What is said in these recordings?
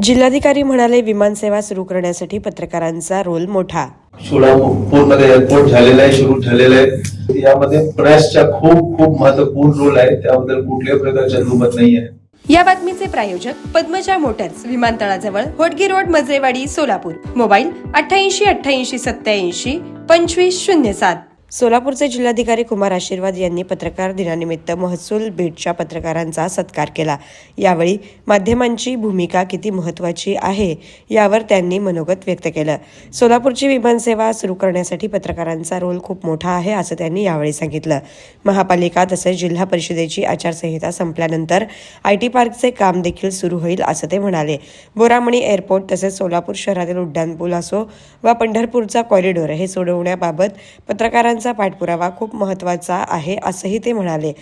जिल्हाधिकारी म्हणाले विमानसेवा सुरू करण्यासाठी पत्रकारांचा रोल मोठा. सोलापूरमध्ये एअरपोर्ट झालेला आहे सुरू झालेलं आहे. यामध्ये प्रेसचा खूप खूप महत्त्वपूर्ण रोल आहे. त्याबद्दल कुठल्याही प्रकारचा दुमत नाही आहे. या बातमीचे प्रायोजक पद्मजा मोटर्स विमानतळाजवळ होटगी रोड मजरेवाडी सोलापूर. मोबाईल अठ्ठ्याऐंशी अठ्ठ्याऐंशी सत्याऐंशी पंचवीस शून्य सात. सोलापूरचे जिल्हाधिकारी कुमार आशीर्वाद यांनी पत्रकार दिनानिमित्त महसूल बीटच्या पत्रकारांचा सत्कार केला. यावेळी माध्यमांची भूमिका किती महत्त्वाची आहे यावर त्यांनी मनोगत व्यक्त केलं. सोलापूरची विमानसेवा सुरू करण्यासाठी पत्रकारांचा रोल खूप मोठा आहे असं त्यांनी यावेळी सांगितलं. महापालिका तसेच जिल्हा परिषदेची आचारसंहिता संपल्यानंतर आय टी पार्कचे काम देखील सुरू होईल असं ते म्हणाले. बोरामणी एअरपोर्ट तसेच सोलापूर शहरातील उड्डाणपूल असो वा पंढरपूरचा कॉरिडॉर हे सोडवण्याबाबत पत्रकारांचा पाठपुरावा खूप महत्त्वाचा आहे असंही ते म्हणाले.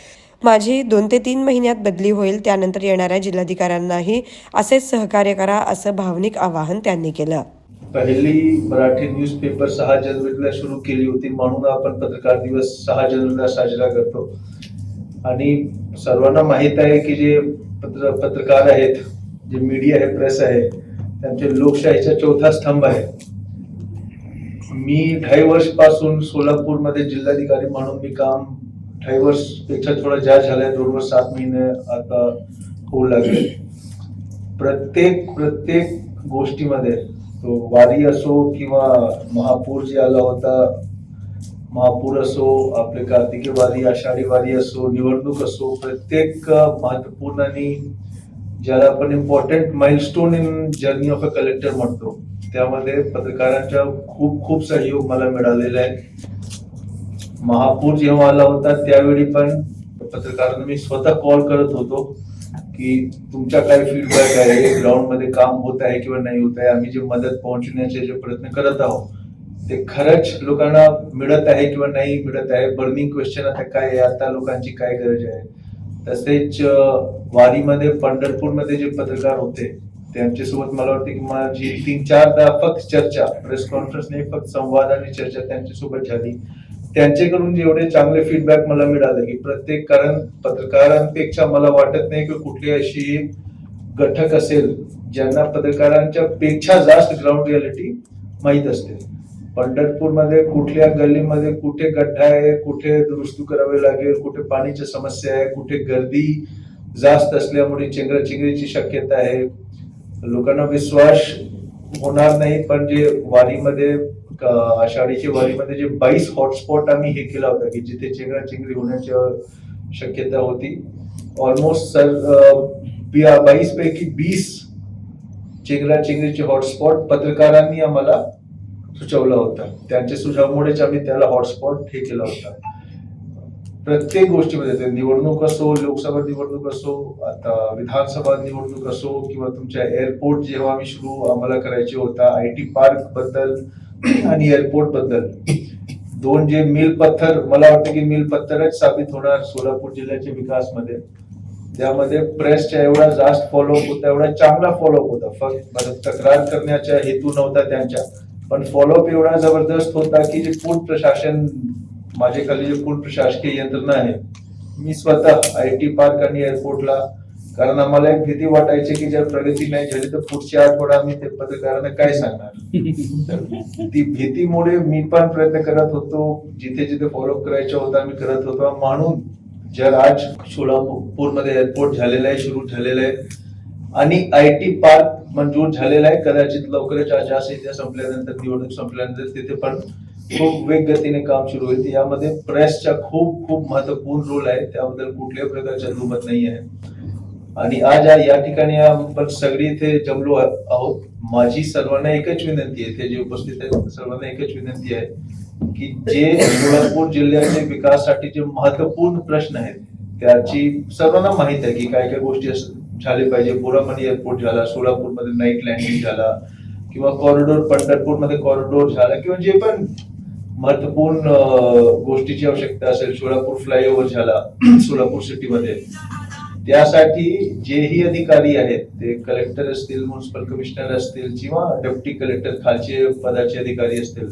माझी दोन ते तीन महिन्यात बदली होईल त्यानंतर येणाऱ्या जिल्हाधिकाऱ्यांनाही असेच सहकार्य करा असं भावनिक आवाहन त्यांनी केलं. पहिली मराठी न्यूजपेपर सहा जानेवारीला सुरू केली होती म्हणून आपण पत्रकार दिवस सहा जानेवारीला साजरा करतो. आणि सर्वांना माहीत आहे की जे पत्र पत्रकार आहेत जे मीडिया आहे प्रेस आहे त्यांचे लोकशाहीचा चौथा स्तंभ आहे. मी ढाई वर्षपासून सोलापूरमध्ये जिल्हाधिकारी म्हणून मी काम ढाई वर्षपेक्षा थोडं जास्त झालंय. दोन वर्ष सात महिने आता होऊ लागले. प्रत्येक प्रत्येक गोष्टीमध्ये तो वारी असो किंवा महापूर जे आला होता महापूर असो आपले कार्तिकी वारी आषाढी वारी असो निवडणूक असो प्रत्येक महत्त्वपूर्ण आणि ज्याला आपण important milestone in journey of a collector म्हणतो. त्यामध्ये पत्रकारांचा खूप खूप सहयोग मला मिळालेला आहे. महापूर जेव्हा आला होता त्यावेळी पण पत्रकारांना मी स्वतः कॉल करत होतो की तुमच्या काय फीडबॅक आहे? ग्राउंडमध्ये काम होत आहे किंवा नाही होत आहे? आम्ही जे मदत पोहोचण्याचे जे प्रयत्न करत आहोत ते खरंच लोकांना मिळत आहे किंवा नाही मिळत आहे? बर्निंग क्वेश्चन आता काय आहे? आता लोकांची काय गरज आहे? तसेच वारीमध्ये पंढरपूरमध्ये जे पत्रकार होते त्यांच्यासोबत मला वाटतं की माझी तीन चारदा फक्त चर्चा प्रेस कॉन्फरन्स नाही फक्त संवाद आणि चर्चा त्यांच्यासोबत झाली. त्यांच्याकडून जेवढे चांगले फीडबॅक मला मिळाले की प्रत्येक कारण पत्रकारांपेक्षा मला वाटत नाही की कुठली अशी घटक असेल ज्यांना पत्रकारांच्या पेक्षा जास्त ग्राउंड रियालिटी माहीत असते. पंढरपूरमध्ये कुठल्या गल्लीमध्ये कुठे गड्ढा आहे कुठे दुरुस्ती करावी लागेल कुठे पाणीची समस्या आहे कुठे गर्दी जास्त असल्यामुळे चेंगराचेंगरीची शक्यता आहे लोकांना विश्वास होणार नाही पण जे वारीमध्ये आषाढीच्या वारीमध्ये जे बाईस हॉटस्पॉट आम्ही हे केला होता की जिथे चेंगराचेंगरी होण्याची शक्यता होती. ऑलमोस्ट सर बाईस पैकी बीस चेंगराचेंगरीचे हॉटस्पॉट पत्रकारांनी आम्हाला सुचवला होता. त्यांच्या सुझावामुळेच आम्ही त्याला हॉटस्पॉट हे केला होता. प्रत्येक गोष्टीमध्ये ते निवडणूक असो लोकसभा निवडणूक असो आता विधानसभा निवडणूक असो किंवा तुमच्या एअरपोर्ट जेव्हा आम्ही सुरू आम्हाला करायचे होता आय टी पार्कबद्दल आणि एअरपोर्टबद्दल दोन जे मिल पत्थर मला वाटतं की मिल पत्थरच साबित होणार सोलापूर जिल्ह्याच्या विकासमध्ये. त्यामध्ये प्रेसच्या एवढा जास्त फॉलोअप होता एवढा चांगला फॉलोअप होता. फक्त तक्रार करण्याचा हेतू नव्हता त्यांच्या. पण फॉलोअप एवढा जबरदस्त होता की जे पूर्ण प्रशासन माझे खाली जे पूर्ण प्रशासकीय यंत्रणा आहे. मी स्वतः आय टी पार्क आणि एअरपोर्टला कारण आम्हाला एक भीती वाटायची की जर प्रगती नाही झाली तर पुढच्या आठवडा आम्ही ते पत्रकारांना काय सांगणार? ती भीतीमुळे मी पण प्रयत्न करत होतो जिथे जिथे फॉलोअप करायचा होता मी करत होतो. म्हणून जर आज सोलापूरमध्ये एअरपोर्ट झालेला आहे सुरू झालेलं आहे आणि आय टी पार्क मंजूर झालेला आहे. कदाचित लवकरच आचारसंहिता संपल्यानंतर निवडणूक संपल्यानंतर तिथे पण खूप वेग गतीने काम सुरू होईल. यामध्ये प्रेसचा खूप खूप महत्त्वपूर्ण रोल आहे. त्याबद्दल कुठल्याही प्रकारचा दुमत नाही आहे. आणि आज या- ठिकाणी आपण सगळी इथे जमलो आहोत. माझी सर्वांना एकच विनंती आहे ते जे उपस्थित आहेत सर्वांना एकच विनंती आहे की जे सोलापूर जिल्ह्याच्या विकासासाठी जे महत्त्वपूर्ण प्रश्न आहेत त्याची सर्वांना माहीत आहे की काय काय गोष्टी असतात झाले पाहिजे. बोरामणी एअरपोर्ट झाला सोलापूरमध्ये नाईट लँडिंग झाला किंवा कॉरिडोर पंढरपूरमध्ये कॉरिडोर झाला किंवा जे पण महत्त्वपूर्ण गोष्टीची आवश्यकता असेल सोलापूर फ्लायओव्हर झाला सोलापूर सिटीमध्ये त्यासाठी जेही अधिकारी आहेत ते कलेक्टर असतील म्युन्सिपल कमिशनर असतील किंवा डेप्टी कलेक्टर खालचे पदाचे अधिकारी असतील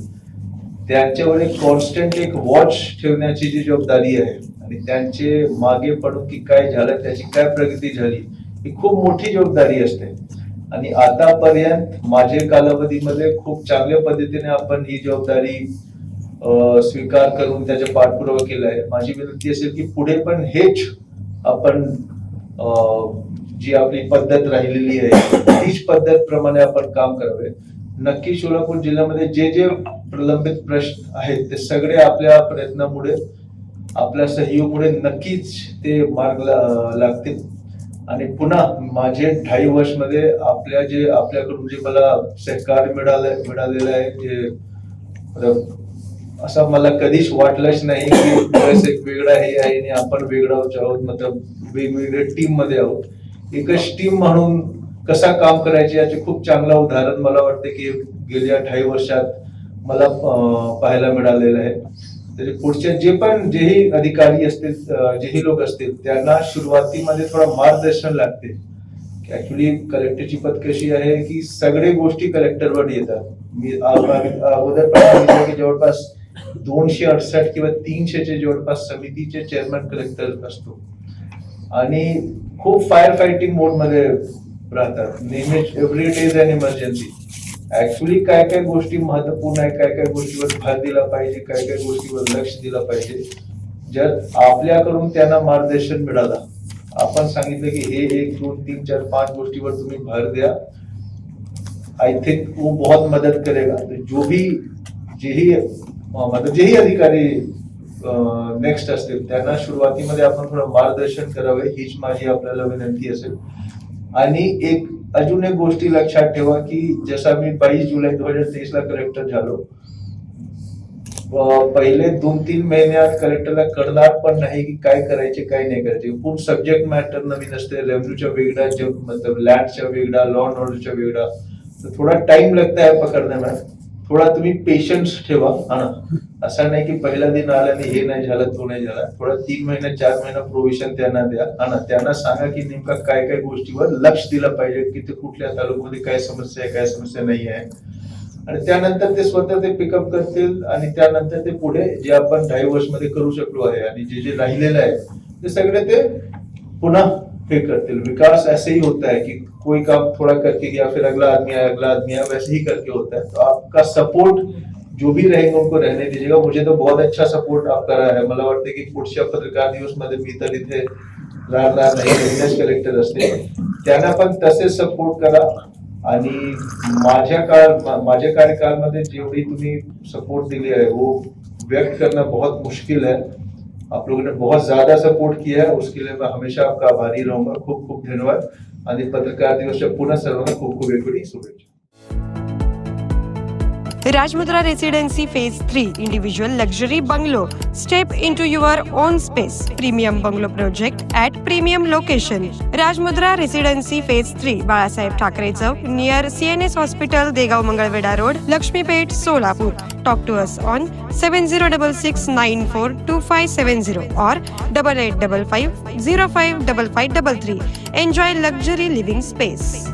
त्यांच्यावर एक कॉन्स्टंट एक वॉच ठेवण्याची जी जबाबदारी आहे आणि त्यांचे मागे पडून की काय झालं त्याची काय प्रगती झाली ही खूप मोठी जबाबदारी असते. आणि आतापर्यंत माझे कालावधीमध्ये खूप चांगल्या पद्धतीने आपण ही जबाबदारी स्वीकार करून त्याचा पाठपुरावा केला आहे माझी विनंती असेल की पुढे पण हेच आपण जी आपली पद्धत राहिलेली आहे तीच पद्धत प्रमाणे आपण काम करावे. नक्की सोलापूर जिल्ह्यामध्ये जे जे प्रलंबित प्रश्न आहेत ते सगळे आपल्या प्रयत्नामुळे आपल्या सहयोगमुळे नक्कीच ते मार्ग ला- लागतील. आणि पुन्हा माझे ढाई वर्षमध्ये आपल्या जे आपल्याकडून जे मला सहकार्य मिळालं मिळालेलं आहे जे असं मला कधीच वाटलंच नाही की बस एक वेगळा हे आहे आणि आपण वेगळा आहोत मतलब वेगवेगळ्या टीममध्ये आहोत. एकच टीम म्हणून कसा काम करायचे याचे खूप चांगलं उदाहरण मला वाटते की गेल्या ढाई वर्षात मला पाहायला मिळालेलं आहे. तरी पुढच्या जे पण जेही अधिकारी असतील जेही लोक असतील त्यांना सुरुवातीमध्ये थोडा मार्गदर्शन लागते. ऍक्च्युली कलेक्टरची पद कशी आहे की सगळे गोष्टी कलेक्टरवर येतात. मी अगोदर की जवळपास दोनशे अडसष्ट किंवा तीनशेचे जवळपास समितीचे चेअरमॅन कलेक्टर असतो. आणि खूप फायर फायटिंग मोडमध्ये राहतात. नेहमीच every day is an emergency actually काय काय गोष्टी महत्त्वपूर्ण आहे काय काय गोष्टीवर भर दिला पाहिजे काय काय गोष्टीवर लक्ष दिलं पाहिजे जर आपल्याकडून त्यांना मार्गदर्शन मिळालं. आपण सांगितलं की हे एक दोन तीन चार पाच गोष्टीवर तुम्ही भर द्या. आई थिंक वो बहुत मदद करेगा. तो जो भी जेही मतलब जेही अधिकारी नेक्स्ट असतील त्यांना सुरुवातीमध्ये आपण थोडं मार्गदर्शन करावे हीच माझी आपल्याला विनंती असेल. आणि एक अजून एक गोष्टी लक्षात ठेवा की जसा मी बावीस जुलै दोन हजार तेवीस ला कलेक्टर झालो पहिले दोन तीन महिन्यात कलेक्टरला कळणार पण नाही की काय करायचे काय नाही करायचे. पूर्ण सब्जेक्ट मॅटर नवीन असते रेव्हन्यूच्या वेगळा मतलब लँडच्या वेगळा लॉ अँड ऑर्डरच्या वेगळा. तर थोडा टाइम लगता है पकडने में थोडा तुम्ही पेशन्स ठेवा. असं नाही की पहिला दिन आला आणि हे नाही झालं तो नाही झाला. थोडा तीन महिना चार महिना प्रोव्हिशन त्यांना द्या. हा ना. त्यांना सांगा की नेमका काय काय गोष्टीवर लक्ष दिलं पाहिजे की ते कुठल्या तालुक्यामध्ये काय समस्या आहे काय समस्या नाही आहे. आणि त्यानंतर ते स्वतः ते पिकअप करतील आणि त्यानंतर ते पुढे जे आपण ढाई वर्षमध्ये करू शकलो आहे आणि जे जे राहिलेलं आहे ते सगळे ते पुन्हा हे। करतील विकास ऐसे ही होता है कि कोई काम थोड़ा करके गया फिर अगला आदमी आया अगला आदमी आया वैसे ही करके होता है। तो आपका सपोर्ट जो भी रहेंगे उनको रहने दीजिएगा। मुझे तो बहुत अच्छा सपोर्ट आपका रहा है। मला वाटते की पुढच्या पत्रकार न्यूजमध्ये मी तर इथे राहणार नाही बिझनेस कलेक्टर असते त्यांना पण तसेच सपोर्ट करा। आणि माझ्या काळ माझ्या माझ्या कार्यकाळमध्ये जेवढी तुम्ही सपोर्ट दिली आहे वो व्यक्त करणं बहुत मुश्किल आहे आप लोगों ने बहुत ज्यादा सपोर्ट किया है उसके लिए मैं हमेशा आपका आभारी रहूंगा। खूप खूप धन्यवाद। आणि पत्रकार दिवसच्या पुन्हा सर्वांना खूप खूप वेगवेगळी शुभेच्छा। Rajmudra Residency Phase 3 Individual Luxury Bungalow. Step into your own space. Premium Bungalow Project at premium location. Rajmudra Residency Phase 3 Balasaheb Thakre Chowk near CNS Hospital, Degaon Mangalveda Road, Lakshmipet, Solapur. Talk to us on 7066942570 or double eight double five zero five double five double three. Enjoy luxury living space.